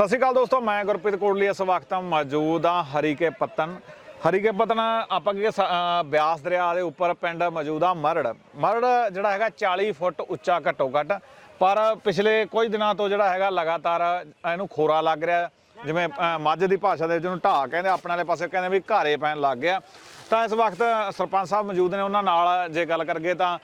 ਸਤਿ ਸ਼੍ਰੀ ਅਕਾਲ ਦੋਸਤੋ, ਮੈਂ ਗੁਰਪ੍ਰੀਤ ਕੋਟਲੀ ਇਸ ਵਕਤ ਮੌਜੂਦ ਹਾਂ ਹਰੀਕੇ ਪਤਨ। ਹਰੀਕੇ ਪਤਨ, ਆਪਾਂ ਕੀ ਬਿਆਸ ਦਰਿਆ ਦੇ ਉੱਪਰ ਪਿੰਡ ਮੌਜੂਦ ਆ ਮਰੜ। ਮਰੜ ਜਿਹੜਾ ਹੈਗਾ 40 ਫੁੱਟ ਉੱਚਾ ਘੱਟੋ ਘੱਟ, ਪਰ ਪਿਛਲੇ ਕੁਝ ਦਿਨਾਂ ਤੋਂ ਜਿਹੜਾ ਹੈਗਾ ਲਗਾਤਾਰ ਇਹਨੂੰ ਖੋਰਾ ਲੱਗ ਰਿਹਾ ਜਿਵੇਂ ਮੱਝ ਦੀ ਭਾਸ਼ਾ ਦੇ ਵਿੱਚ ਉਹਨੂੰ ਢਾਹ ਕਹਿੰਦੇ ਆਪਣੇ ਵਾਲੇ ਪਾਸੇ ਕਹਿੰਦੇ ਵੀ ਘਾਰੇ ਪੈਣ ਲੱਗ ਗਿਆ। ਤਾਂ ਇਸ ਵਕਤ ਸਰਪੰਚ ਸਾਹਿਬ ਮੌਜੂਦ ਨੇ ਉਹਨਾਂ ਨਾਲ, ਜੇ ਗੱਲ ਕਰਗੇ ਤਾਂ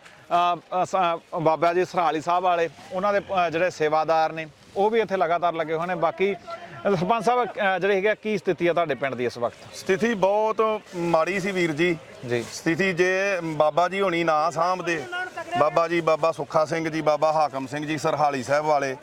ਸ- ਬਾਬਾ ਜੀ ਸਰਾਲੀ ਸਾਹਿਬ ਵਾਲੇ, ਉਹਨਾਂ ਦੇ ਜਿਹੜੇ ਸੇਵਾਦਾਰ ਨੇ। ਉਹ ਵੀ ਇੱਥੇ ਲਗਾਤਾਰ ਲੱਗੇ ਹੋਏ ਨੇ। ਬਾਕੀ ਸਰਪੰਚ ਸਾਹਿਬ ਅ, ਜਿਹੜੇ ਹੈਗੇ ਆ, ਕੀ ਸਥਿਤੀ ਆ ਤੁਹਾਡੇ ਪਿੰਡ ਦੀ ਇਸ ਵਕਤ? ਸਥਿਤੀ ਬਹੁਤ ਮਾੜੀ ਸੀ ਵੀਰ ਜੀ। ਜੀ। ਸਥਿਤੀ ਜੇ ਬਾਬਾ ਜੀ ਹੋਣੀ ਨਾ ਸਾਂਭਦੇ ਬਾਬਾ ਜੀ ਬਾਬਾ ਸੁੱਖਾ ਸਿੰਘ ਜੀ ਬਾਬਾ ਹਾਕਮ ਸਿੰਘ ਜੀ ਸਰਹਾਲੀ ਸਾਹਿਬ ਵਾਲੇ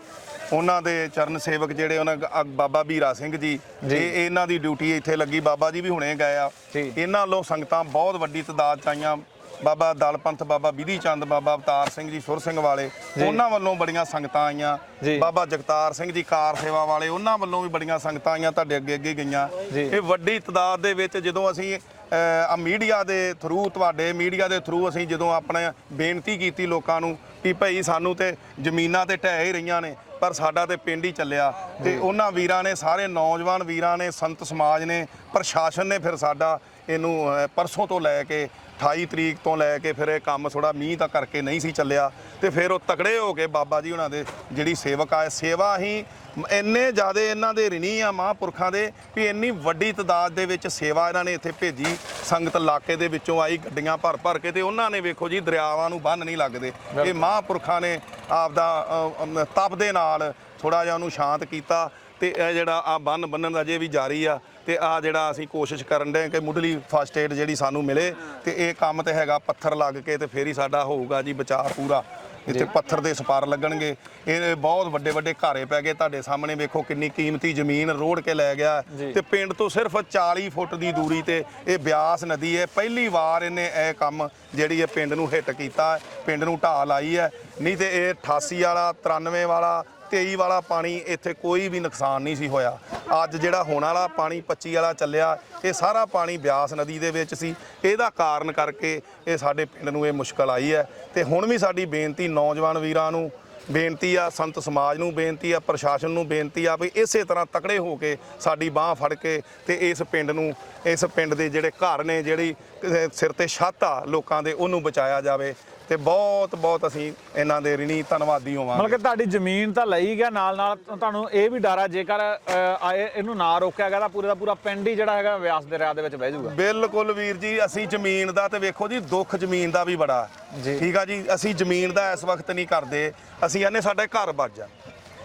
ਉਹਨਾਂ ਦੇ ਚਰਨ ਸੇਵਕ ਜਿਹੜੇ ਉਹਨਾਂ ਅ- ਬਾਬਾ ਵੀਰਾ ਸਿੰਘ ਜੀ ਇਹ ਇਹਨਾਂ ਦੀ ਡਿਊਟੀ ਇੱਥੇ ਲੱਗੀ ਬਾਬਾ ਜੀ ਵੀ ਹੁਣੇ ਗਏ ਆ। ਜੀ। ਇਹਨਾਂ ਵੱਲੋਂ ਸੰਗਤਾਂ ਬਹੁਤ ਵੱਡੀ ਤਦਾਦ ਚ ਆਈਆਂ। ਬਾਬਾ ਦਲਪੰਥ ਬਾਬਾ ਵਿਧੀ ਚੰਦ ਬਾਬਾ ਅਵਤਾਰ ਸਿੰਘ ਜੀ ਸੁਰ ਸਿੰਘ ਵਾਲੇ ਉਹਨਾਂ ਵੱਲੋਂ ਬੜੀਆਂ ਸੰਗਤਾਂ ਆਈਆਂ। ਬਾਬਾ ਜਗਤਾਰ ਸਿੰਘ ਜੀ ਕਾਰ ਸੇਵਾ ਵਾਲੇ ਉਹਨਾਂ ਵੱਲੋਂ ਵੀ ਬੜੀਆਂ ਸੰਗਤਾਂ ਆਈਆਂ ਤੁਹਾਡੇ ਅੱਗੇ ਅੱਗੇ ਗਈਆਂ। ਇਹ ਵੱਡੀ ਤਦਾਦ ਦੇ ਵਿੱਚ ਜਦੋਂ ਅਸੀਂ ਆ ਮੀਡੀਆ ਦੇ ਥਰੂ ਤੁਹਾਡੇ ਮੀਡੀਆ ਦੇ ਥਰੂ ਅਸੀਂ ਜਦੋਂ ਆਪਣੇ ਬੇਨਤੀ ਕੀਤੀ ਲੋਕਾਂ ਨੂੰ ਕਿ ਭਈ ਸਾਨੂੰ ਤੇ ਜ਼ਮੀਨਾਂ ਤੇ ਢਹਿ ਹੀ ਰਹੀਆਂ ਨੇ ਪਰ ਸਾਡਾ ਤੇ ਪਿੰਡ ਹੀ ਚੱਲਿਆ। ਤੇ ਉਹਨਾਂ ਵੀਰਾਂ ਨੇ ਸਾਰੇ ਨੌਜਵਾਨ ਵੀਰਾਂ ਨੇ ਸੰਤ ਸਮਾਜ ਨੇ ਪ੍ਰਸ਼ਾਸਨ ਨੇ ਫਿਰ ਸਾਡਾ ਇਹਨੂੰ ਪਰਸੋਂ ਤੋਂ ਲੈ ਕੇ 28 ਤਰੀਕ ਤੋਂ ਲੈ ਕੇ ਫਿਰ ਇਹ ਕੰਮ ਥੋੜਾ ਮੀਂਹ ਤਾਂ ਕਰਕੇ ਨਹੀਂ ਸੀ ਚੱਲਿਆ। ਤੇ ਫਿਰ ਉਹ ਤਕੜੇ ਹੋ ਕੇ ਬਾਬਾ ਜੀ ਉਹਨਾਂ ਦੇ ਜਿਹੜੀ ਸੇਵਕ ਆ ਸੇਵਾ ਹੀ ਇੰਨੇ ਜ਼ਿਆਦੇ ਇਹਨਾਂ ਦੇ ਰਿਣੀ ਆ ਮਹਾਂਪੁਰਖਾਂ ਦੇ ਵੀ ਇੰਨੀ ਵੱਡੀ ਤਦਾਦ ਦੇ ਵਿੱਚ ਸੇਵਾ ਇਹਨਾਂ ਨੇ ਇੱਥੇ ਭੇਜੀ। ਸੰਗਤ ਇਲਾਕੇ ਦੇ ਵਿੱਚੋਂ ਆਈ ਗੱਡੀਆਂ ਭਰ ਭਰ ਕੇ ਤੇ ਉਹਨਾਂ ਨੇ ਵੇਖੋ ਜੀ ਦਰਿਆਵਾਂ ਨੂੰ ਬੰਨ ਨਹੀਂ ਲੱਗਦੇ। ਇਹ ਮਹਾਂਪੁਰਖਾਂ ਨੇ ਆਪਦਾ ਤਪ ਦੇ ਨਾਲ ਥੋੜਾ ਜਿਹਾ ਉਹਨੂੰ ਸ਼ਾਂਤ ਕੀਤਾ। ਤੇ ਇਹ ਜਿਹੜਾ ਆ ਬੰਨ ਬੰਨਣ ਦਾ ਜੇ ਵੀ ਜਾਰੀ ਆ ਤੇ ਆ ਜਿਹੜਾ ਅਸੀਂ ਕੋਸ਼ਿਸ਼ ਕਰਨ ਦੇ ਕਿ ਮੁੱਢਲੀ ਫਸਟ ਏਡ ਜਿਹੜੀ ਸਾਨੂੰ ਮਿਲੇ ਤੇ ਇਹ ਕੰਮ ਤੇ ਹੈਗਾ ਪੱਥਰ ਲੱਗ ਕੇ ਤੇ ਫੇਰ ਹੀ ਸਾਡਾ ਹੋਊਗਾ ਜੀ ਬਚਾਅ ਪੂਰਾ। ਇੱਥੇ ਪੱਥਰ ਦੇ ਸਪਾਰ ਲੱਗਣਗੇ। ਇਹ ਬਹੁਤ ਵੱਡੇ ਵੱਡੇ ਘਾਰੇ ਪੈ ਗਏ ਤੁਹਾਡੇ ਸਾਹਮਣੇ। ਵੇਖੋ ਕਿੰਨੀ ਕੀਮਤੀ ਜ਼ਮੀਨ ਰੋੜ ਕੇ ਲੈ ਗਿਆ। ਤੇ ਪਿੰਡ ਤੋਂ ਸਿਰਫ 40 ਫੁੱਟ ਦੀ ਦੂਰੀ ਤੇ ਇਹ ਬਿਆਸ ਨਦੀ ਹੈ। ਪਹਿਲੀ ਵਾਰ ਇਹਨੇ ਇਹ ਕੰਮ ਜਿਹੜੀ ਇਹ ਪਿੰਡ ਨੂੰ ਹਿੱਟ ਕੀਤਾ। ਪਿੰਡ ਨੂੰ ਢਾਹ ਲਾਈ ਹੈ। ਨਹੀਂ ਤੇ ਇਹ 88 ਵਾਲਾ 93 ਵਾਲਾ 23 ਵਾਲਾ ਪਾਣੀ ਇੱਥੇ ਕੋਈ ਵੀ ਨੁਕਸਾਨ ਨਹੀਂ ਸੀ ਹੋਇਆ। ਅੱਜ ਜਿਹੜਾ ਹੋਣ ਵਾਲਾ ਪਾਣੀ 25 ਵਾਲਾ ਚੱਲਿਆ, ਇਹ ਸਾਰਾ ਪਾਣੀ ਬਿਆਸ ਨਦੀ ਦੇ ਵਿੱਚ ਸੀ। ਇਹਦਾ ਕਾਰਨ ਕਰਕੇ ਇਹ ਸਾਡੇ ਪਿੰਡ ਨੂੰ ਇਹ ਮੁਸ਼ਕਲ ਆਈ ਹੈ। ਤੇ ਹੁਣ ਵੀ ਸਾਡੀ ਬੇਨਤੀ ਨੌਜਵਾਨ ਵੀਰਾਂ ਨੂੰ ਬੇਨਤੀ ਆ, ਸੰਤ ਸਮਾਜ ਨੂੰ ਬੇਨਤੀ ਆ, ਪ੍ਰਸ਼ਾਸਨ ਨੂੰ ਬੇਨਤੀ ਆ ਵੀ ਇਸੇ ਤਰ੍ਹਾਂ ਤਕੜੇ ਹੋ ਕੇ ਸਾਡੀ ਬਾਹ ਫੜ ਕੇ ਤੇ ਇਸ ਪਿੰਡ ਨੂੰ, ਇਸ ਪਿੰਡ ਦੇ ਜਿਹੜੇ ਘਰ ਨੇ, ਜਿਹੜੀ ਸਿਰ ਤੇ ਛੱਤ ਆ ਲੋਕਾਂ ਦੇ, ਉਹਨੂੰ ਬਚਾਇਆ ਜਾਵੇ। ਤੇ ਬਹੁਤ ਬਹੁਤ ਅਸੀਂ ਇਹਨਾਂ ਦੇ ਰਿਣੀ ਧੰਨਵਾਦੀ ਹੋਵਾਂਗੇ। ਮਤਲਬ ਕਿ ਤੁਹਾਡੀ ਜ਼ਮੀਨ ਤਾਂ ਲਈ ਗਿਆ ਨਾਲ ਨਾਲ ਤੁਹਾਨੂੰ ਇਹ ਵੀ ਡਰ ਆ ਜੇਕਰ ਆਏ ਇਹਨੂੰ ਨਾ ਰੋਕਿਆ ਗਿਆ ਤਾਂ ਪੂਰੇ ਦਾ ਪੂਰਾ ਪਿੰਡ ਹੀ ਜਿਹੜਾ ਹੈਗਾ ਵਿਆਸ ਦਰਿਆ ਦੇ ਵਿੱਚ ਵਹਿ ਜਾਊਗਾ। ਬਿਲਕੁਲ ਵੀਰ ਜੀ ਅਸੀਂ ਜ਼ਮੀਨ ਦਾ ਤੇ ਵੇਖੋ ਜੀ ਦੁੱਖ ਜ਼ਮੀਨ ਦਾ ਵੀ ਬੜਾ। ਠੀਕ ਆ ਜੀ ਅਸੀਂ ਜ਼ਮੀਨ ਦਾ ਇਸ ਵਕਤ ਨਹੀਂ ਕਰਦੇ। ਅਸੀਂ ਇਹਨੇ ਸਾਡੇ ਘਰ ਵੱਜ ਜਾ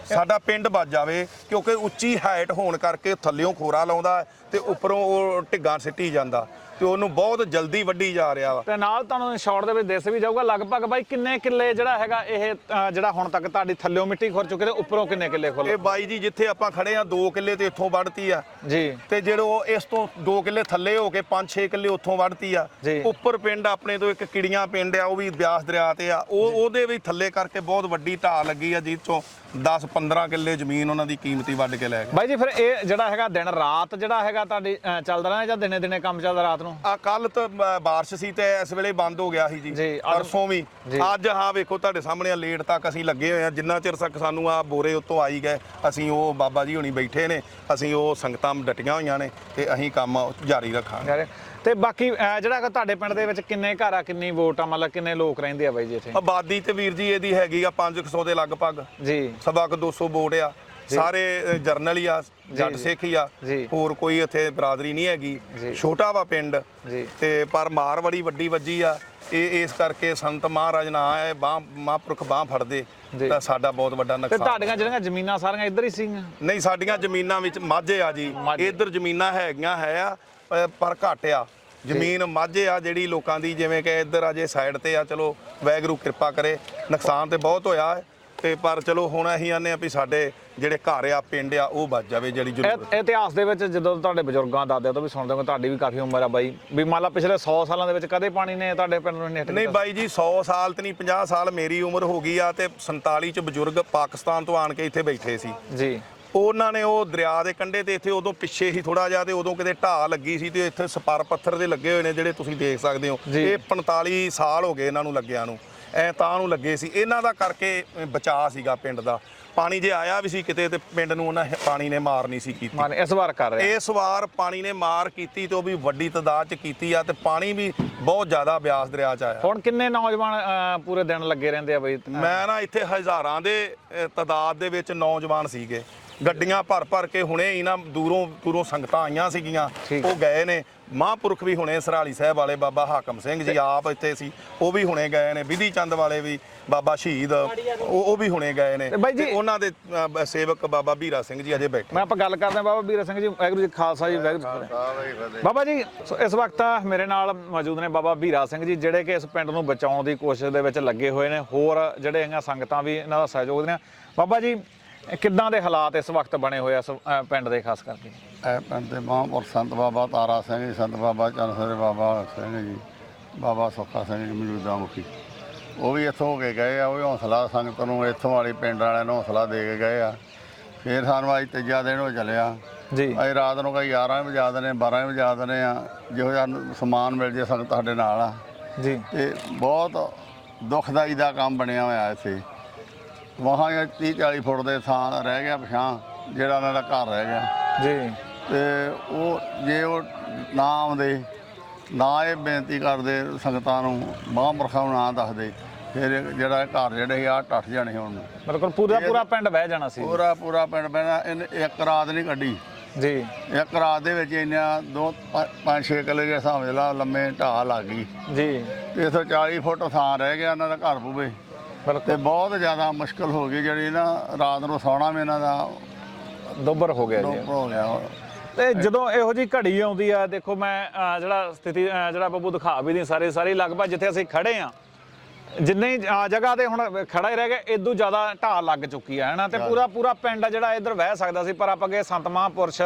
ਸਾਡਾ ਪਿੰਡ ਵੱਜ ਜਾਵੇ ਕਿਉਂਕਿ ਉੱਚੀ ਹਾਈਟ ਹੋਣ ਕਰਕੇ ਥੱਲਿਓਂ ਖੋਰਾ ਲਾਉਂਦਾ ਤੇ ਉੱਪਰੋਂ ਉਹ ਢਿੱਗਾਂ ਸਿੱਟੀ ਜਾਂਦਾ। ਤੇ ਉਹਨੂੰ ਬਹੁਤ ਜਲਦੀ ਵੱਢੀ ਜਾ ਰਿਹਾ ਵਾ। ਤੇ ਨਾਲ ਤੁਹਾਨੂੰ ਸ਼ਾਰਟ ਦੇ ਵਿੱਚ ਦਿਸ ਵੀ ਜਾਊਗਾ ਲਗਭਗ ਬਾਈ ਕਿੰਨੇ ਕਿੱਲੇ ਜਿਹੜਾ ਹੈਗਾ ਇਹ ਜਿਹੜਾ ਹੁਣ ਤੱਕ ਤੁਹਾਡੀ ਥੱਲਿਓਂ ਮਿੱਟੀ ਖੁਰ ਚੁੱਕੇ ਤੇ ਉੱਪਰੋਂ ਕਿੰਨੇ ਕਿੱਲੇ ਖੁੱਲ ਇਹ ਬਾਈ ਜੀ ਜਿੱਥੇ ਆਪਾਂ ਖੜੇ ਆ 2 ਕਿੱਲੇ ਤੇ ਇੱਥੋਂ ਵੱਢਤੀ ਆ। ਜੀ। ਤੇ ਜਿਹੜੇ ਇਸ ਤੋਂ 2 ਕਿੱਲੇ ਥੱਲੇ ਹੋ ਕੇ 5-6 ਕਿੱਲੇ ਉੱਥੋਂ ਵੱਢਤੀ ਆ। ਉੱਪਰ ਪਿੰਡ ਆਪਣੇ ਤੋਂ ਇੱਕ ਕਿੜੀਆਂ ਪਿੰਡ ਆ ਉਹ ਵੀ ਬਿਆਸ ਦਰਿਆ ਤੇ ਆ। ਉਹ ਉਹਦੇ ਵੀ ਥੱਲੇ ਕਰਕੇ ਬਹੁਤ ਵੱਡੀ ਢਾਹ ਲੱਗੀ ਆ ਜਿਹ ਤੋਂ 10-15 ਕਿੱਲੇ ਜ਼ਮੀਨ ਉਹਨਾਂ ਦੀ ਕੀਮਤੀ ਵੱਢ ਕੇ ਲੈ ਗਏ। ਬਾਈ ਜੀ ਫਿਰ ਇਹ ਜਿਹੜਾ ਹੈਗਾ ਦਿਨ ਰਾਤ ਜਿਹੜਾ ਹੈਗਾ ਤੁਹਾਡੀ ਚੱਲਦਾ ਰਿਹਾ ਜਾਂ ਦਿਨੇ ਦਿਨੇ ਕੰਮ ਚੱਲਦਾ ਰਾਤ ਨੂੰ ਆ ਕੱਲ ਤਾਂ ਬਾਰਿਸ਼ ਸੀ ਤੇ ਇਸ ਵੇਲੇ ਬੰਦ ਹੋ ਗਿਆ ਸੀ ਜੀ। ਜੀ, ਅੱਜ- ਪਰਸੋਂ ਵੀ। ਜੀ। ਅੱਜ ਹਾਂ ਵੇਖੋ ਤੁਹਾਡੇ ਸਾਹਮਣੇ ਆ ਲੇਟ ਤੱਕ ਅਸੀਂ ਲੱਗੇ ਹੋਏ ਆ। ਜਿੰਨਾ ਚਿਰ ਤੱਕ ਸਾਨੂੰ ਆ ਬੋਰੇ ਉੱਤੋਂ ਆਈ ਗਏ ਅਸੀਂ ਉਹ ਬਾਬਾ ਜੀ ਹੁਣੀ ਬੈਠੇ ਨੇ ਅਸੀਂ ਉਹ ਸੰਗਤਾਂ ਡਟੀਆਂ ਹੋਈਆਂ ਨੇ ਤੇ ਅਸੀਂ ਕੰਮ ਜਾਰੀ ਰੱਖਾਂਗੇ। ਯਾਰ ਤੇ ਬਾਕੀ ਅ, ਜਿਹੜਾ ਤੁਹਾਡੇ ਪਿੰਡ ਦੇ ਵਿੱਚ ਕਿੰਨੇ ਘਰ ਆ ਕਿੰਨੀ ਵੋਟ ਆ ਮਤਲਬ ਕਿੰਨੇ ਲੋਕ ਰਹਿੰਦੇ ਆ ਬਾਈ ਜੀ ਇੱਥੇ? ਆਬਾਦੀ ਤੇ ਵੀਰ ਜੀ ਇਹਦੀ ਹੈਗੀ ਆ 500 ਦੇ ਲਗਭਗ। ਜੀ। ਸਵਾ ਕੁ 200 ਵੋਟ ਆ। ਸਾਰੇ ਜਰਨਲ ਹੀ ਆ ਜੱਟ ਜੀ। ਸਿੱਖ ਹੀ ਆ। ਜੀ। ਹੋਰ ਕੋਈ ਇੱਥੇ ਬਰਾਦਰੀ ਨਹੀਂ ਹੈਗੀ। ਜੀ। ਛੋਟਾ ਵਾ ਪਿੰਡ। ਜੀ। ਤੇ ਪਰ ਮਾਰ ਬੜੀ ਵੱਡੀ ਵੱਜੀ ਆ। ਇਹ ਇਸ ਕਰਕੇ ਸੰਤ ਮਹਾਰਾਜ ਨਾ ਆਏ ਬਾਹ ਮਹਾਂਪੁਰਖ ਬਾਹ ਫੜਦੇ। ਜੀ। ਤਾਂ ਸਾਡਾ ਬਹੁਤ ਵੱਡਾ ਤੇ ਨੁਕਸਾਨ। ਤੁਹਾਡੀਆਂ ਜਿਹੜੀਆਂ ਜ਼ਮੀਨਾਂ ਸਾਰੀਆਂ ਇੱਧਰ ਹੀ ਸੀਗੀਆਂ? ਨਹੀਂ ਸਾਡੀਆਂ ਜ਼ਮੀਨਾਂ ਵਿੱਚ ਮਾਝੇ ਆ ਜੀ। ਇੱਧਰ ਜ਼ਮੀਨਾਂ ਹੈਗੀਆਂ ਹੈ ਆ ਪਰ ਘੱਟ ਆ। ਜ਼ਮੀਨ ਮਾਝੇ ਆ ਜਿਹੜੀ ਲੋਕਾਂ ਦੀ ਜਿਵੇਂ ਕਿ ਇੱਧਰ ਅਜੇ ਸਾਈਡ ਤੇ ਆ ਚਲੋ ਵੈਗਰੂ ਕਿਰਪਾ ਕਰੇ। ਨੁਕਸਾਨ ਤੇ ਬਹੁਤ ਹੋਇਆ। ਹੈ ਤੇ ਪਰ ਚਲੋ ਹੁਣ ਅਸੀਂ ਆਨੇ ਆ ਵੀ ਸਾਡੇ ਜਿਹੜੇ ਘਰ ਆ ਪਿੰਡ ਆ ਉਹ ਬਚ ਜਾਵੇ ਜਿਹੜੀ ਜ਼ਰੂਰਤ। ਇਹ ਇਤਿਹਾਸ ਦੇ ਵਿੱਚ ਜਦੋਂ ਤੁਹਾਡੇ ਬਜ਼ੁਰਗਾਂ ਦਾਦਿਆਂ ਤੋਂ ਵੀ ਸੁਣਦੇ ਹੋ ਤੁਹਾਡੀ ਵੀ ਕਾਫੀ ਉਮਰ ਆ ਬਾਈ। ਵੀ ਮੰਨ ਲਾ ਪਿਛਲੇ 100 ਸਾਲਾਂ ਦੇ ਵਿੱਚ ਕਦੇ ਪਾਣੀ ਨੇ ਤੁਹਾਡੇ ਪਿੰਡ ਨੂੰ ਨਹੀਂ ਨਹੀਂ? ਬਾਈ ਜੀ 100 ਸਾਲ ਤੇ ਨਹੀਂ 50 ਸਾਲ ਮੇਰੀ ਉਮਰ ਹੋ ਗਈ ਆ ਤੇ 47 ਚ ਬਜ਼ੁਰਗ ਪਾਕਿਸਤਾਨ ਤੋਂ ਆਣ ਕੇ ਇੱਥੇ ਬੈਠੇ ਸੀ। ਜੀ। ਉਹਨਾਂ ਨੇ ਉਹ ਦਰਿਆ ਦੇ ਕੰਢੇ ਤੇ ਇੱਥੇ ਉਦੋਂ ਪਿੱਛੇ ਹੀ ਥੋੜਾ ਜਿਹਾ ਤੇ ਉਦੋਂ ਕਿਤੇ ਢਾਹ ਲੱਗੀ ਸੀ ਤੇ ਇੱਥੇ ਸਪਰ ਪੱਥਰ ਦੇ ਲੱਗੇ ਹੋਏ ਨੇ ਜਿਹੜੇ ਤੁਸੀਂ ਦੇਖ ਸਕਦੇ ਹੋ। ਇਹ 45 ਸਾਲ ਹੋ ਗਏ ਇਹਨਾਂ ਨੂੰ ਲੱਗਿਆਂ ਨੂੰ। ਐ ਤਾਂ ਨੂੰ ਲੱਗੇ ਸੀ। ਇਹਨਾਂ ਦਾ ਕਰਕੇ ਬਚਾਅ ਸੀਗਾ ਪਿੰਡ ਦਾ। ਪਾਣੀ ਜੇ ਆਇਆ ਵੀ ਸੀ ਕਿਤੇ ਤੇ ਪਿੰਡ ਨੂੰ ਉਹਨਾਂ ਪਾਣੀ ਨੇ ਮਾਰ ਨਹੀਂ ਸੀ ਕੀਤੀ। ਮਾਨ ਇਸ ਵਾਰ ਕਰ ਰਹੇ। ਇਸ ਵਾਰ ਪਾਣੀ ਨੇ ਮਾਰ ਕੀਤੀ ਤੇ ਉਹ ਵੀ ਵੱਡੀ ਤਾਦਾਦ ਚ ਕੀਤੀ ਆ ਤੇ ਪਾਣੀ ਵੀ ਬਹੁਤ ਜ਼ਿਆਦਾ ਬਿਆਸ ਦਰਿਆ ਚ ਆਇਆ। ਹੁਣ ਕਿੰਨੇ ਨੌਜਵਾਨ ਅਹ, ਪੂਰੇ ਦਿਨ ਲੱਗੇ ਰਹਿੰਦੇ ਆ ਬਈ? ਮੈਂ ਨਾ ਇੱਥੇ ਹਜ਼ਾਰਾਂ ਦੇ ਅ, ਤਾਦਾਦ ਦੇ ਵਿੱਚ ਨੌਜਵਾਨ ਸੀਗੇ। ਗੱਡੀਆਂ ਭਰ ਭਰ ਕੇ ਹੁਣੇ ਹੀ ਨਾ ਦੂਰੋਂ ਦੂਰੋਂ ਸੰਗਤਾਂ ਆਈਆਂ ਸੀਗੀਆਂ। ਉਹ ਗਏ ਨੇ। ਮਹਾਂਪੁਰਖ ਵੀ ਹੁਣੇ ਸਰਾਲੀ ਸਾਹਿਬ ਵਾਲੇ ਬਾਬਾ ਹਾਕਮ ਸਿੰਘ ਜੀ ਆਪ ਇੱਥੇ ਸੀ ਉਹ ਵੀ ਹੁਣੇ ਗਏ ਨੇ। ਵਿਧੀ ਚੰਦ ਵਾਲੇ ਵੀ ਬਾਬਾ ਸ਼ਹੀਦ ਉਹ ਉਹ ਵੀ ਹੁਣੇ ਗਏ ਨੇ। ਤੇ ਬਾਈ ਜੀ- ਤੇ ਉਹਨਾਂ ਦੇ ਸੇਵਕ ਬਾਬਾ ਵੀਰਾ ਸਿੰਘ ਜੀ ਅਜੇ ਬੈਠੇ। ਮੈਂ ਆਪਾਂ ਗੱਲ ਕਰਦੇ ਹਾਂ ਬਾਬਾ ਵੀਰ ਸਿੰਘ ਜੀ ਵਾਹਿਗੁਰੂ ਜੀ ਖਾਲਸਾ ਜੀ ਵਾਹਿਗੁਰੂ। ਬਾਬਾ ਜੀ ਇਸ ਵਕਤ ਮੇਰੇ ਨਾਲ ਮੌਜੂਦ ਨੇ ਬਾਬਾ ਵੀਰਾ ਸਿੰਘ ਜੀ ਜਿਹੜੇ ਕਿ ਇਸ ਪਿੰਡ ਨੂੰ ਬਚਾਉਣ ਦੀ ਕੋਸ਼ਿਸ਼ ਦੇ ਵਿੱਚ ਲੱਗੇ ਹੋਏ ਨੇ। ਹੋਰ ਜਿਹੜੇ ਹੈਗਾ ਸੰਗਤਾਂ ਵੀ ਇਹਨਾਂ ਦਾ ਸਹਿਯੋਗ ਦੇ ਨੇ ਬਾਬਾ ਜੀ ਇਹ ਕਿੱਦਾਂ ਦੇ ਹਾਲਾਤ ਇਸ ਵਕਤ ਬਣੇ ਹੋਏ ਆ ਅਹ, ਪਿੰਡ ਦੇ ਖਾਸ ਕਰਕੇ? ਇਹ ਪਿੰਡ ਦੇ ਮਹਾਂਪੁਰ ਸੰਤ ਬਾਬਾ ਤਾਰਾ ਸਿੰਘ ਜੀ ਸੰਤ ਬਾਬਾ ਚਰਨ ਸਿੰਘ ਬਾਬਾ ਸਿੰਘ ਜੀ ਬਾਬਾ ਸੁੱਖਾ ਸਿੰਘ ਜੀ ਮੌਜੂਦਾ ਮੁਖੀ। ਉਹ ਵੀ ਇੱਥੋਂ ਹੋ ਕੇ ਗਏ ਆ ਉਹ ਵੀ ਹੌਸਲਾ ਸੰਗਤ ਨੂੰ ਇੱਥੋਂ ਵਾਲੀ ਪਿੰਡ ਵਾਲਿਆਂ ਨੂੰ ਹੌਸਲਾ ਦੇ ਕੇ ਗਏ ਆ। ਫਿਰ ਸਾਨੂੰ ਅੱਜ ਤੀਜਾ ਦਿਨ ਹੋ ਚੱਲਿਆ। ਜੀ। ਅੱਜ ਰਾਤ ਨੂੰ ਕਈ 11 ਵਜੇ ਵਜਾ ਦਿੰਦੇ 12 ਵਜੇ ਦਿੰਦੇ ਆ। ਜਿਹੋ ਜਿਹਾ ਸਮਾਨ ਮਿਲ ਜੇ ਸੰਗਤ ਸਾਡੇ ਨਾਲ ਆ। ਜੀ। ਤੇ ਬਹੁਤ ਦੁਖਦਾਈ ਦਾ ਕੰਮ ਬਣਿਆ ਹੋਇਆ ਇੱਥੇ। ਵਹਾਂ 30 40 ਫੁੱਟ ਦੇ ਥਾਂ ਰਹਿ ਗਿਆ ਪਛਾਂ ਜਿਹੜਾ ਉਹਨਾਂ ਦਾ ਘਰ ਰਹਿ ਗਿਆ। ਜੀ। ਤੇ ਉਹ ਜੇ ਉਹ ਨਾ ਆਉਂਦੇ ਨਾ ਇਹ ਬੇਨਤੀ ਕਰਦੇ ਸੰਗਤਾਂ ਨੂੰ ਮਹਾਂਪੁਰਖਾਂ ਨੂੰ ਨਾ ਦੱਸਦੇ ਫਿਰ ਇਹ ਜਿਹੜਾ ਇਹ ਘਰ ਜਿਹੜੇ ਆ ਟੱਟ ਜਾਣੇ ਹੁਣ ਬਿਲਕੁਲ ਪੂਰਾ ਪੂਰਾ ਪਿੰਡ ਵਹਿ ਜਾਣਾ ਸੀ। ਪੂਰਾ ਪੂਰਾ ਪਿੰਡ ਪੈਣਾ ਇਹਨੇ ਇੱਕ ਰਾਤ ਨਹੀਂ ਕੱਢੀ। ਜੀ। ਇੱਕ ਰਾਤ ਦੇ ਵਿੱਚ ਇੰਨਾ ਦੋ ਪੰਜ- ਪੰਜ ਛੇ ਕਿੱਲੇ ਦੇ ਹਿਸਾਬ ਦੇ ਲਾ ਲੰਮੇ ਢਾਹ ਲੱਗ ਗਈ। ਜੀ। ਤੇ ਇਥੋਂ 40 ਫੁੱਟ ਥਾਂ ਰਹਿ ਗਿਆ ਇਹਨਾਂ ਦਾ ਘਰ ਪੂਵੇ ਬਿਲਕੁਲ। ਤੇ ਬਹੁਤ ਜ਼ਿਆਦਾ ਮੁਸ਼ਕਲ ਹੋ ਗਈ ਜਿਹੜੀ ਨਾ ਰਾਤ ਨੂੰ ਸੌਣਾ ਵੀ ਇਹਨਾਂ ਦਾ ਦੋਬਰ ਹੋ ਗਿਆ ਜੀ। ਹੋ ਗਿਆ। ਤੇ ਜਦੋਂ ਇਹੋ ਜੀ ਘੜੀ ਆਉਂਦੀ ਆ ਦੇਖੋ ਮੈਂ ਅਹ, ਜਿਹੜਾ ਸਥਿਤੀ ਅਹ, ਜਿਹੜਾ ਬੱਬੂ ਦਿਖਾ ਵੀ ਨਹੀਂ ਸਾਰੇ ਸਾਰੇ ਲਗਭਗ ਜਿੱਥੇ ਅਸੀਂ ਖੜੇ ਆ ਜਿੰਨੇ ਹੀ, ਅਹ, ਜਗ੍ਹਾ ਤੇ ਹੁਣ ਖੜਾ ਹੀ ਰਹਿ ਗਿਆ ਇਦੋਂ ਜ਼ਿਆਦਾ ਢਾਹ ਲੱਗ ਚੁੱਕੀ ਆ ਹਨਾ? ਤੇ ਪੂਰਾ ਪੂਰਾ ਪਿੰਡ ਆ ਜਿਹੜਾ ਇੱਧਰ ਵਹਿ ਸਕਦਾ ਸੀ ਪਰ ਆਪਾਂ ਗਏ ਸੰਤ ਮਹਾਂਪੁਰਸ਼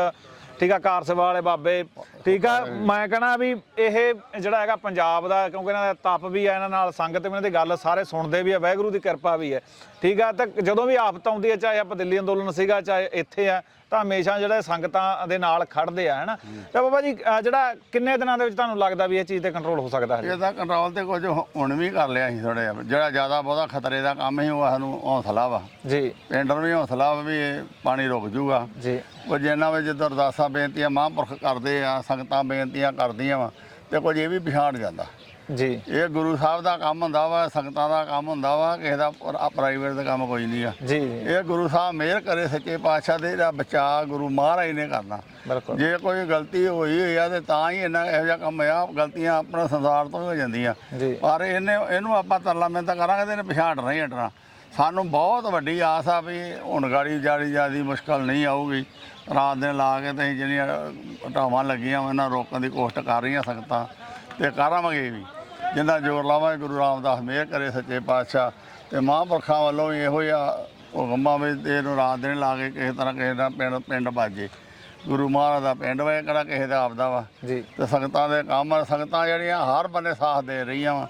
ਠੀਕ ਆ ਕਾਰਸੇਵਾ ਵਾਲੇ ਬਾਬੇ। ਠੀਕ ਆ, ਮੈਂ ਕਹਣਾ ਵੀ ਇਹ ਜਿਹੜਾ ਹੈਗਾ ਪੰਜਾਬ ਦਾ, ਕਿਉਂਕਿ ਇਹਨਾਂ ਦਾ ਤਪ ਵੀ ਹੈ ਇਹਨਾਂ ਨਾਲ ਸੰਗਤ ਵੀ, ਇਹਨਾਂ ਦੀ ਗੱਲ ਸਾਰੇ ਸੁਣਦੇ ਵੀ ਆ, ਵਾਹਿਗੁਰੂ ਦੀ ਕਿਰਪਾ ਵੀ ਹੈ ਠੀਕ ਆ, ਤਾਂ ਜਦੋਂ ਵੀ ਆਫਤ ਆਉਂਦੀ ਹੈ ਚਾਹੇ ਆਪਾਂ ਦਿੱਲੀ ਅੰਦੋਲਨ ਸੀਗਾ, ਚਾਹੇ ਇੱਥੇ ਆ ਤਾਂ ਹਮੇਸ਼ਾ ਜਿਹੜੇ ਸੰਗਤਾਂ ਦੇ ਨਾਲ ਖੜਦੇ ਆ ਹਨਾ? ਤਾਂ ਬਾਬਾ ਜੀ ਜਿਹੜਾ ਕਿੰਨੇ ਦਿਨਾਂ ਦੇ ਵਿੱਚ ਤੁਹਾਨੂੰ ਲੱਗਦਾ ਵੀ ਇਹ ਚੀਜ਼ ਤੇ ਕੰਟਰੋਲ ਹੋ ਸਕਦਾ ਹੈ ਇਹਦਾ ਕੰਟਰੋਲ ਤੇ ਕੁਝ ਹੁਣ ਵੀ ਕਰ ਲਿਆ ਸੀ ਥੋੜਾ ਜਿਹਾ। ਜਿਹੜਾ ਜ਼ਿਆਦਾ ਬਹੁਤਾ ਖਤਰੇ ਦਾ ਕੰਮ ਸੀ ਉਹ ਸਾਨੂੰ ਹੌਸਲਾ ਵਾ। ਜੀ। ਪਿੰਡ ਨੂੰ ਵੀ ਹੌਸਲਾ ਵਾ ਵੀ ਇਹ ਪਾਣੀ ਰੁਕ ਜੂਗਾ। ਜੀ। ਕੁਝ ਇਹਨਾਂ ਵਿੱਚ ਜਦੋਂ ਅਰਦਾਸਾਂ ਬੇਨਤੀਆਂ ਮਹਾਂਪੁਰਖ ਕਰਦੇ ਆ ਸੰਗਤਾਂ ਬੇਨਤੀਆਂ ਕਰਦੀਆਂ ਵਾ ਤੇ ਕੁਝ ਇਹ ਵੀ ਪਛਾਣ ਜਾਂਦਾ। ਜੀ। ਇਹ ਗੁਰੂ ਸਾਹਿਬ ਦਾ ਕੰਮ ਹੁੰਦਾ ਵਾ ਸੰਗਤਾਂ ਦਾ ਕੰਮ ਹੁੰਦਾ ਵਾ ਕਿਸੇ ਦਾ ਪ੍ਰਾਈਵੇਟ ਦਾ ਕੰਮ ਕੋਈ ਨਹੀਂ ਆ। ਜੀ। ਇਹ ਗੁਰੂ ਸਾਹਿਬ ਮਿਹਰ ਕਰੇ ਸੱਚੇ ਪਾਤਸ਼ਾਹ ਦੇ ਜਿਹੜਾ ਬਚਾ ਗੁਰੂ ਮਹਾਰਾਜ ਨੇ ਕਰਨਾ। ਬਿਲਕੁਲ। ਜੇ ਕੋਈ ਗਲਤੀ ਹੋਈ ਹੋਈ ਆ ਤੇ ਤਾਂ ਹੀ ਇਹਨਾਂ ਇਹੋ ਜਿਹਾ ਕੰਮ ਆ ਗਲਤੀਆਂ ਆਪਣਾ ਸੰਸਾਰ ਤੋਂ ਹੀ ਹੋ ਜਾਂਦੀਆਂ। ਪਰ ਇਹਨੇ ਇਹਨੂੰ ਆਪਾਂ ਤਰਲਾ ਮਿਹਨਤ ਕਰਾਂਗੇ ਤੇ ਇਹਨੇ ਪਛਾਣ ਨਹੀਂ ਹਟਣਾ। ਸਾਨੂੰ ਬਹੁਤ ਵੱਡੀ ਆਸ ਆ ਵੀ ਹੁਣ ਗਾੜੀ ਜਾੜੀ ਜਿਆਦੀ ਮੁਸ਼ਕਲ ਨਹੀਂ ਆਊਗੀ। ਰਾਤ ਦਿਨ ਲਾ ਕੇ ਤੇ ਜਿਹੜੀਆਂ ਹਟਾਵਾਂ ਲੱਗੀਆਂ ਵਾ, ਇਹਨਾਂ ਰੋਕਣ ਦੀ ਕੋਸ਼ਿਸ਼ ਕਰ ਰਹੀਆਂ ਸੰਗਤਾਂ ਤੇ ਕਰਾਂਗੇ ਵੀ। ਜਿੰਨਾ ਜ਼ੋਰ ਲਾਵਾਂਗੇ ਗੁਰੂ ਰਾਮਦਾਸ ਮਿਹਰ ਕਰੇ ਸੱਚੇ ਪਾਤਸ਼ਾਹ। ਤੇ ਮਹਾਂਪੁਰਖਾਂ ਵੱਲੋਂ ਵੀ ਇਹੋ ਜਿਹਾ ਹੁਕਮਾਂ ਵਿੱਚ ਇਹਨੂੰ ਰਾਤ ਦਿਨ ਲਾ ਕੇ ਕਿਸੇ ਤਰ੍ਹਾਂ ਕਿਸੇ ਦਾ ਪਿੰਡ ਪਿੰਡ ਬਾਜੇ। ਗੁਰੂ ਮਹਾਰਾਜ ਦਾ ਪਿੰਡ ਵਾ ਇਹ ਕਿਹੜਾ ਕਿਸੇ ਦਾ ਆਪਦਾ ਵਾ। ਜੀ। ਤੇ ਸੰਗਤਾਂ ਦੇ ਕੰਮ ਆ, ਸੰਗਤਾਂ ਜਿਹੜੀਆਂ ਹਰ ਬੰਨੇ ਸਾਥ ਦੇ ਰਹੀਆਂ ਵਾ।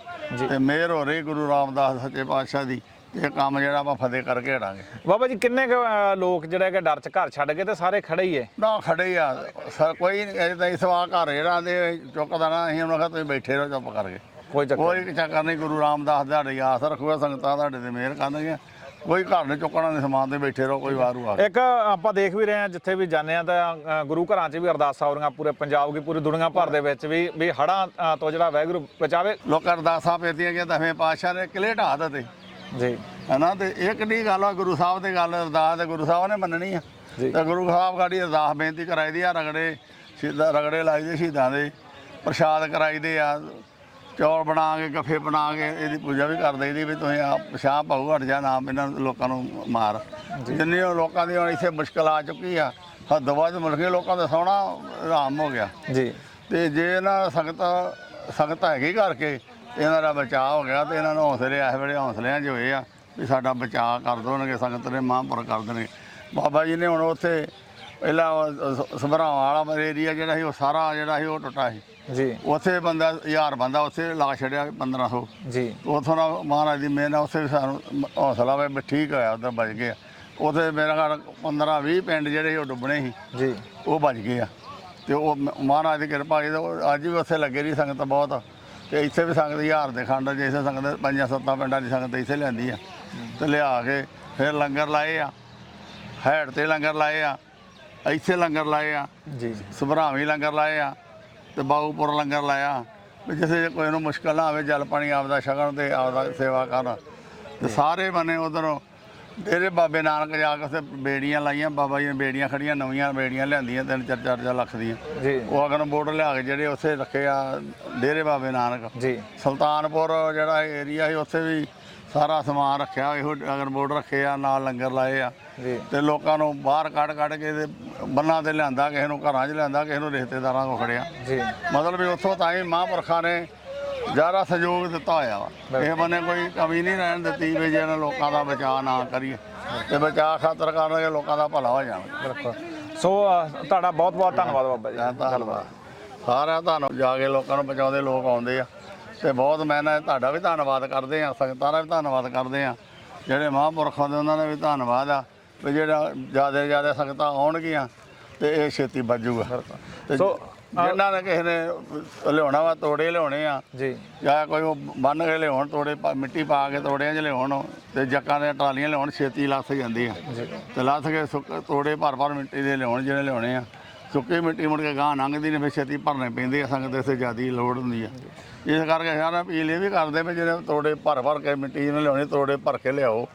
ਤੇ ਮਿਹਰ ਹੋ ਰਹੀ ਗੁਰੂ ਰਾਮਦਾਸ ਸੱਚੇ ਪਾਤਸ਼ਾਹ ਦੀ। ਇਹ ਕੰਮ ਜਿਹੜਾ ਆਪਾਂ ਫਤਿਹ ਕਰਕੇ ਹਟਾਂਗੇ। ਬਾਬਾ ਜੀ ਕਿੰਨੇ ਕੁ, ਅਹ, ਲੋਕ ਜਿਹੜੇ ਕਿ ਡਰ ਚ ਘਰ ਛੱਡ ਕੇ ਤੇ ਸਾਰੇ ਖੜੇ ਹੀ ਐ? ਨਾ ਖੜੇ ਹੀ ਆ। ਸ- ਕੋਈ ਨਹੀਂ ਅਜੇ ਤਾਂ ਇਸ ਵਾਰ ਘਰ ਜਿਹੜਾ ਦੇ ਚੁੱਕਦਾ ਨਾ ਅਸੀਂ ਉਹਨਾਂ ਕਿਹਾ ਤੁਸੀਂ ਬੈਠੇ ਰਹੋ ਚੁੱਪ ਕਰਕੇ। ਕੋਈ ਚੱਕਰ ਕੋਈ ਚੱਕਰ ਨਹੀਂ ਗੁਰੂ ਰਾਮਦਾਸ ਤੁਹਾਡੀ ਆਸ ਰੱਖੂਗਾ ਸੰਗਤਾਂ ਤੁਹਾਡੇ ਤੇ ਮਿਹਰ ਕਰਨਗੀਆਂ। ਕੋਈ ਘਰ ਨਹੀਂ ਚੁੱਕਣਾ ਨਹੀਂ ਸਮਾਨ ਤੇ ਬੈਠੇ ਰਹੋ ਕੋਈ ਵਾਰੂ ਆ। ਇੱਕ ਆਪਾਂ ਦੇਖ ਵੀ ਰਹੇ ਹਾਂ ਜਿੱਥੇ ਵੀ ਜਾਂਦੇ ਆ ਤਾਂ ਗੁਰੂ ਘਰਾਂ 'ਚ ਵੀ ਅਰਦਾਸਾਂ ਹੋ ਰਹੀਆਂ ਪੂਰੇ ਪੰਜਾਬ ਦੀ ਪੂਰੀ ਦੁਨੀਆ ਭਰ ਦੇ ਵਿੱਚ ਵੀ ਵੀ ਹੜਾਂ ਤੋਂ ਜਿਹੜਾ ਵਾਹਿਗੁਰੂ ਬਚਾਵੇ। ਲੋਕਾਂ ਅਰਦਾਸਾਂ ਪੇਤੀਆਂ ਕਿ ਦਸਵੇਂ ਪਾਤਸ਼ਾਹ ਨੇ ਕਿਲੇ ਢਾਹ ਦਿੱਤੇ। ਜੀ। ਹਨਾ ਤੇ ਇਹ ਕਿੰਨੀ ਗੱਲ ਆ ਗੁਰੂ ਸਾਹਿਬ ਦੀ ਗੱਲ ਅਰਦਾਸ ਤੇ ਗੁਰੂ ਸਾਹਿਬ ਨੇ ਮੰਨਣੀ ਆ। ਤੇ ਗੁਰੂ ਸਾਹਿਬ ਗਾੜੀ ਅਰਦਾਸ ਬੇਨਤੀ ਕਰਾਈ ਦੀ ਆ ਰਗੜੇ ਸ਼ਹੀਦਾਂ ਰਗੜੇ ਲਾਈ ਦੇ ਸ਼ਹੀਦਾਂ ਦੇ ਪ੍ਰਸ਼ਾਦ ਕਰਾਈ ਦੇ ਆ ਚੌਲ ਬਣਾ ਕੇ ਗੱਫੇ ਬਣਾ ਕੇ ਇਹਦੀ ਪੂਜਾ ਵੀ ਕਰ ਦਈਦੀ ਵੀ ਤੁਸੀਂ ਆ ਪਛਾਣ ਪਾਉ ਹਟ ਜਾ ਨਾਮ ਇਹਨਾਂ ਲੋਕਾਂ ਨੂੰ ਮਾਰ। ਜਿੰਨੀ ਉਹ ਲੋਕਾਂ ਦੀ ਹੁਣ ਇੱਥੇ ਮੁਸ਼ਕਲ ਆ ਚੁੱਕੀ ਆ ਹੱਦੋਂ ਵੱਧ ਮੁਲਕੇ ਲੋਕਾਂ ਦਾ ਸੋਹਣਾ ਆਰਾਮ ਹੋ ਗਿਆ। ਜੀ। ਤੇ ਜੇ ਇਹਨਾਂ ਸੰਗਤ ਸੰਗਤ ਹੈਗੀ ਕਰਕੇ ਇਹਨਾਂ ਦਾ ਬਚਾਅ ਹੋ ਗਿਆ ਤੇ ਇਹਨਾਂ ਨੂੰ ਹੌਸਲੇ ਇਸ ਵੇਲੇ ਹੌਸਲਿਆਂ 'ਚ ਹੋਏ ਆ ਵੀ ਸਾਡਾ ਬਚਾਅ ਕਰ ਦੇਣਗੇ ਸੰਗਤ ਨੇ ਮਹਾਂਪੁਰ ਕਰ ਦੇਣਗੇ। ਬਾਬਾ ਜੀ ਨੇ ਹੁਣ ਉੱਥੇ ਪਹਿਲਾਂ ਸਭਰਾਵਾਂ ਵਾਲਾ ਏਰੀਆ ਜਿਹੜਾ ਸੀ ਉਹ ਸਾਰਾ ਜਿਹੜਾ ਸੀ ਉਹ ਟੁੱਟਾ ਸੀ। ਜੀ। ਉੱਥੇ ਬੰਦਾ ਹਜ਼ਾਰ ਬੰਦਾ ਉੱਥੇ ਲਾ ਛੱਡਿਆ 1500 ਜੀ। ਉਥੋਂ ਨਾ ਮਹਾਰਾਜ ਦੀ ਮਿਹਰ ਨਾਲ ਉੱਥੇ ਵੀ ਸਾਨੂੰ ਹੌਸਲਾ ਵੇ ਵੀ ਠੀਕ ਹੋਇਆ ਉਧਰ ਬਚ ਗਏ ਉੱਥੇ ਮੇਰਾ ਘਰ 15 20 ਪਿੰਡ ਜਿਹੜੇ ਉਹ ਡੁੱਬਣੇ ਸੀ। ਜੀ। ਉਹ ਬਚ ਗਏ ਆ। ਤੇ ਉਹ ਮਹਾਰਾਜ ਦੀ ਕਿਰਪਾ ਜੀ ਉਹ ਅੱਜ ਵੀ ਉੱਥੇ ਲੱਗੇ ਰਹੀ ਸੰਗਤ ਬਹੁਤ। ਤੇ ਇੱਥੇ ਵੀ ਸੰਗਤ ਹਜ਼ਾਰ ਦੇ ਖੰਡ ਜਿਸੇ ਸੰਗਤ ਪੰਜਾਂ ਸੱਤਾਂ ਪਿੰਡਾਂ ਦੀ ਸੰਗਤ ਇੱਥੇ ਲਿਆਂਦੀ ਆ। ਤੇ ਲਿਆ ਕੇ ਫਿਰ ਲੰਗਰ ਲਾਏ ਆ। ਹੈੜ ਤੇ ਲੰਗਰ ਲਾਏ ਆ। ਇੱਥੇ ਲੰਗਰ ਲਾਏ ਆ। ਜੀ। ਸਭਰਾਵੀ ਲੰਗਰ ਲਾਏ ਆ। ਤੇ ਬਾਊਪੁਰ ਲੰਗਰ ਲਾਇਆ ਵੀ ਜਿਸੇ ਕੋਈ ਨੂੰ ਮੁਸ਼ਕਲ ਨਾ ਆਵੇ ਜਲ ਪਾਣੀ ਆਪਦਾ ਛਕਣ ਤੇ ਆਪਦਾ ਸੇਵਾ ਕਰਨ ਤੇ ਸਾਰੇ ਬਨੇ ਉਧਰੋਂ ਡੇਰੇ ਬਾਬੇ ਨਾਨਕ ਜਾ ਕੇ ਉੱਥੇ ਬੇੜੀਆਂ ਲਾਈਆਂ ਬਾਬਾ ਜੀ ਨੇ ਬੇੜੀਆਂ ਖੜੀਆਂ ਨਵੀਆਂ ਬੇੜੀਆਂ ਲਿਆਂਦੀਆਂ ਤਿੰਨ ਚਾਰ ਚਾਰ ਚਾਰ ਲੱਖ ਦੀਆਂ। ਜੀ। ਉਹ ਅਗਨ ਬੋਰਡ ਲਿਆ ਕੇ ਜਿਹੜੇ ਉੱਥੇ ਰੱਖੇ ਆ ਡੇਰੇ ਬਾਬੇ ਨਾਨਕ। ਜੀ। ਸੁਲਤਾਨਪੁਰ ਜਿਹੜਾ ਏਰੀਆ ਸੀ ਉੱਥੇ ਵੀ ਸਾਰਾ ਸਮਾਨ ਰੱਖਿਆ ਇਹੋ ਅਗਨ ਬੋਰਡ ਰੱਖੇ ਆ ਨਾਲ ਲੰਗਰ ਲਾਏ ਆ। ਤੇ ਲੋਕਾਂ ਨੂੰ ਬਾਹਰ ਕੱਢ ਕੱਢ ਕੇ ਤੇ ਬੰਨਾਂ ਤੇ ਲਿਆਂਦਾ ਕਿਸੇ ਨੂੰ ਘਰਾਂ 'ਚ ਲਿਆਂਦਾ ਕਿਸੇ ਨੂੰ ਰਿਸ਼ਤੇਦਾਰਾਂ ਕੋਲ ਖੜਿਆ। ਮਤਲਬ ਵੀ ਉੱਥੋਂ ਤਾਂ ਹੀ ਮਹਾਂਪੁਰਖਾਂ ਨੇ ਜ਼ਿਆਦਾ ਸਹਿਯੋਗ ਦਿੱਤਾ ਹੋਇਆ ਵਾ। ਇਹ ਬੰਨੇ ਕੋਈ ਕਮੀ ਨਹੀਂ ਰਹਿਣ ਦਿੱਤੀ ਵੀ ਜਿਹਨਾਂ ਲੋਕਾਂ ਦਾ ਬਚਾਅ ਨਾ ਕਰੀਏ ਤੇ ਬਚਾਅ ਖਾਤਰ ਕਰਾਂਗੇ ਲੋਕਾਂ ਦਾ ਭਲਾ ਹੋ ਜਾਵੇ। ਬਿਲਕੁਲ। ਸੋ ਤੁਹਾਡਾ ਬਹੁਤ ਬਹੁਤ ਧੰਨਵਾਦ ਬਾਬਾ ਜੀ। ਧੰਨਵਾਦ। ਸਾਰਿਆਂ ਤੁਹਾਨੂੰ ਜਾ ਕੇ ਲੋਕਾਂ ਨੂੰ ਬਚਾਉਂਦੇ ਲੋਕ ਆਉਂਦੇ ਆ। ਤੇ ਬਹੁਤ ਮੈਂ ਨਾ ਤੁਹਾਡਾ ਵੀ ਧੰਨਵਾਦ ਕਰਦੇ ਆ ਸੰਗਤਾਂ ਦਾ ਵੀ ਧੰਨਵਾਦ ਕਰਦੇ ਆ ਜਿਹੜੇ ਮਹਾਂਪੁਰਖਾਂ ਦੇ ਉਹਨਾਂ ਦਾ ਵੀ ਧੰਨਵਾਦ ਆ ਵੀ ਜਿਹੜਾ ਜ਼ਿਆਦਾ ਜ਼ਿਆਦਾ ਸੰਗਤਾਂ ਆਉਣਗੀਆਂ ਤੇ ਇਹ ਛੇਤੀ ਵੱਜੂਗਾ। ਤੇ ਸੋ, ਜਿਨ੍ਹਾਂ ਨੇ ਕਿਸੇ ਨੇ ਲਿਆਉਣਾ ਵਾ ਤੋੜੇ ਲਿਆਉਣੇ ਆ ਜੀ। ਜਾਂ ਕੋਈ ਉਹ ਬੰਨ ਕੇ ਲਿਆਉਣ ਤੋੜੇ ਪਾ- ਮਿੱਟੀ ਪਾ ਕੇ ਤੋੜਿਆਂ 'ਚ ਲਿਆਉਣ ਤੇ ਜੱਕਾਂ ਦੇ ਟਰਾਲੀਆਂ ਲਿਆਉਣ ਛੇਤੀ ਲੱਥ ਜਾਂਦੀ ਆ। ਤੇ ਲੱਥ ਕੇ ਤੋੜੇ ਭਰ ਭਰ ਮਿੱਟੀ ਦੇ ਲਿਆਉਣ ਜਿਹੜੇ ਲਿਆਉਣੇ ਆ। ਸੁੱਕੀ ਮਿੱਟੀ ਮੁੜ ਕੇ ਗਾਂ ਲੰਘਦੀ ਨੇ, ਫਿਰ ਛੇਤੀ ਭਰਨੇ ਪੈਂਦੇ ਆ, ਸੰਗਤ ਦੇ ਜਿਆਦੀ ਲੋੜ ਹੁੰਦੀ ਆ। ਇਸ ਕਰਕੇ ਸਾਰਾ ਅਪੀਲ ਇਹ ਵੀ ਕਰਦੇ ਵੀ ਜਿਹੜੇ ਤੋੜੇ ਭਰ ਭਰ ਕੇ ਮਿੱਟੀ ਜਿਹਨੇ ਲਿਆਉਣੀ, ਤੋੜੇ ਭਰ ਕੇ ਲਿਆਓ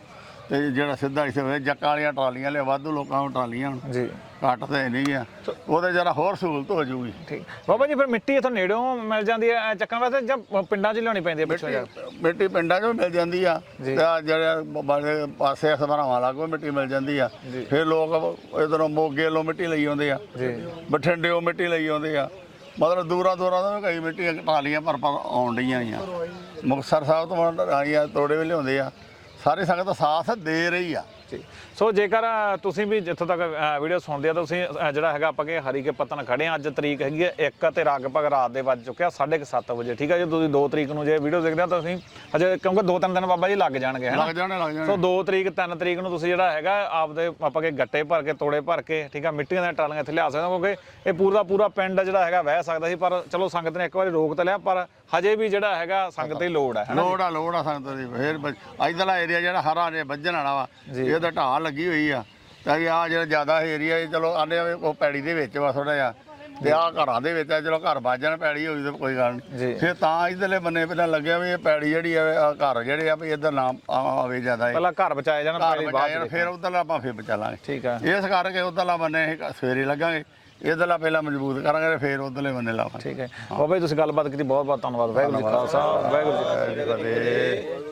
ਤੇ ਜਿਹੜਾ ਸਿੱਧਾ ਇੱਥੇ ਹੋਵੇ ਜੱਕਾਂ ਵਾਲੀਆਂ ਟਰਾਲੀਆਂ ਲਿਆ ਵਾਧੂ ਲੋਕਾਂ ਨੂੰ ਟਰਾਲੀਆਂ ਹੁਣ ਜੀ। ਘੱਟ ਤੇ ਨਹੀਂ ਆ। ਉਹਦੇ ਜਰਾ ਹੋਰ ਸਹੂਲਤ ਹੋ ਜਾਊਗੀ। ਠੀਕ। ਬਾਬਾ ਜੀ ਫਿਰ ਮਿੱਟੀ ਇਥੋਂ ਨੇੜੋਂ ਮਿਲ ਜਾਂਦੀ ਹੈ ਚੱਕਣ ਵਾਸਤੇ ਜਾਂ ਪਿੰਡਾਂ 'ਚ ਲਿਆਉਣੀ ਪੈਂਦੀ ਹੈ ਪਿੱਛੋਂ ਜਾ ਕੇ? ਮਿੱਟੀ ਪਿੰਡਾਂ 'ਚੋਂ ਮਿਲ ਜਾਂਦੀ ਆ। ਤੇ ਆਹ ਜਿਹੜੇ ਬਾਲੇ ਪਾਸੇ ਸਭਰਾਵਾਂ ਲਾਗੋ ਮਿੱਟੀ ਮਿਲ ਜਾਂਦੀ ਆ। ਫਿਰ ਲੋਕ ਇਧਰੋਂ ਮੋਗੇ ਲੋ ਮਿੱਟੀ ਲਈ ਆਉਂਦੇ ਆ। ਬਠਿੰਡਿਓ ਮਿੱਟੀ ਲਈ ਆਉਂਦੇ ਆ। ਮਤਲਬ ਦੂਰਾਂ ਦੂਰਾਂ ਤੋਂ ਵੀ ਕਈ ਮਿੱਟੀਆਂ ਟਾਲੀਆਂ ਪਰ ਪਰ ਆਉਣ ਡਈਆਂ ਆ ਮੁਕਤਸਰ ਸਾਹਿਬ ਤੋਂ ਆਈਆਂ ਤੋੜੇ ਵੀ ਲਿਆਉਂਦੇ ਆ। ਸਾਰੀ ਸੰਗਤ ਸਾਥ ਦੇ ਰਹੀ ਆ। ਜੀ। ਸੋ ਜੇਕਰ ਤੁਸੀਂ ਵੀ ਜਿੱਥੋਂ ਤੱਕ ਵੀਡੀਓ ਸੁਣਦੇ ਆ ਤੁਸੀਂ ਜਿਹੜਾ ਹੈਗਾ ਆਪਾਂ ਕਿ ਹਰੀ ਕੇ ਪਤਨ ਖੜੇ ਆ ਅੱਜ ਤਰੀਕ ਹੈਗੀ ਹੈ 1 ਤੇ ਲਗਭਗ ਰਾਤ ਦੇ ਵੱਜ ਚੁੱਕਿਆ 7:30 ਵਜੇ ਠੀਕ ਹੈ ਜੇ? ਤੁਸੀਂ 2 ਤਰੀਕ ਨੂੰ ਜੇ ਵੀਡੀਓ ਦੇਖਦੇ ਆ ਤਾਂ ਤੁਸੀਂ ਹਜੇ ਕਿਉਂਕਿ 2-3 ਦਿਨ ਬਾਬਾ ਜੀ ਲੱਗ ਜਾਣਗੇ ਹੈਨਾ? ਲੱਗ ਜਾਣੇ ਲੱਗ ਸੋ ਜਾਣੇ 2 ਤਰੀਕ 3 ਤਰੀਕ ਨੂੰ ਤੁਸੀਂ ਜਿਹੜਾ ਹੈਗਾ ਆਪਦੇ ਆਪਾਂ ਕੇ ਗੱਟੇ ਭਰ ਕੇ ਤੋੜੇ ਭਰ ਕੇ ਠੀਕ ਆ ਮਿੱਟੀਆਂ ਦੀਆਂ ਟਾਲੀਆਂ ਇੱਥੇ ਲਿਆ ਸਕਦੇ ਹੋ ਕਿਉਂਕਿ ਇਹ ਪੂਰਾ ਪੂਰਾ ਪਿੰਡ ਜਿਹੜਾ ਹੈਗਾ ਵਹਿ ਸਕਦਾ ਸੀ ਪਰ ਚਲੋ ਸੰਗਤ ਨੇ ਇੱਕ ਵਾਰੀ ਰੋਕ ਤਾਂ ਲਿਆ ਪਰ ਹਜੇ ਵੀ ਜਿਹੜਾ ਹੈਗਾ ਸੰਗਤ ਦੀ ਲੋੜ ਹੈ ਲੋੜ ਆ ਲੋੜ ਆ ਸੰਗਤ ਦੀ ਫੇਰ ਇਧਰਲਾ ਏਰੀਆ ਜਿਹੜਾ ਹਰਾ ਜੇ ਵੱਜਣ ਵਾਲਾ ਵਾ ਇਹ ਤਾਂ ਢਾਹ ਲੱਗੀ ਹੋਈ ਆ। ਤਾਂ ਆ ਜਿਹੜਾ ਜ਼ਿਆਦਾ ਏਰੀਆ ਇਹ ਚਲੋ ਆਨੇ ਉਹ ਪੈੜੀ ਦੇ ਵਿੱਚ ਵਾ ਥੋੜਾ ਜਿਹਾ। ਤੇ ਆ ਘਰਾਂ ਦੇ ਵਿੱਚ ਆ ਚਲੋ ਘਰ ਵੱਜਣ ਪੈੜੀ ਹੋਈ ਤਾਂ ਕੋਈ ਗੱਲ। ਨਹੀਂ। ਫਿਰ ਤਾਂ ਇਧਰਲੇ ਬੰਨੇ ਪਹਿਲਾਂ ਲੱਗਿਆ ਵੀ ਇਹ ਪੈੜੀ ਜਿਹੜੀ ਆ ਘਰ ਜਿਹੜੇ ਆ ਵੀ ਇਧਰ ਨਾ ਆ- ਆਵੇ ਜ਼ਿਆਦਾ ਇਹ। ਪਹਿਲਾਂ ਘਰ ਬਚਾਏ ਜਾਣ ਘਰ ਬਚਾਏ ਬਾਅਦ ਫਿਰ ਉਧਰਲਾ ਆਪਾਂ ਫਿਰ ਬਚਾ ਲਾਂਗੇ ਠੀਕ ਹੈ ਇਸ ਕਰਕੇ ਉਧਰਲਾ ਬੰਨੇ ਇਹ ਸਵੇਰੇ ਲੱਗਾਂਗੇ। ਇਧਰਲਾ ਪਹਿਲਾਂ ਮਜ਼ਬੂਤ ਕਰਾਂਗੇ ਤੇ ਫਿਰ ਉਧਰਲੇ ਬੰਨੇ ਲਾਵਾਂਗੇ। ਠੀਕ ਹੈ। ਬਾਬਾ ਜੀ ਤੁਸੀਂ ਗੱਲਬਾਤ ਕੀਤੀ ਬਹੁਤ ਬਹੁਤ ਧੰਨਵਾਦ। ਵਾਹਿਗੁਰੂ ਜੀ ਕਾ ਖਾਲਸਾ ਵਾਹਿਗੁਰੂ ਜੀ ਕੀ ਫਤਿਹ।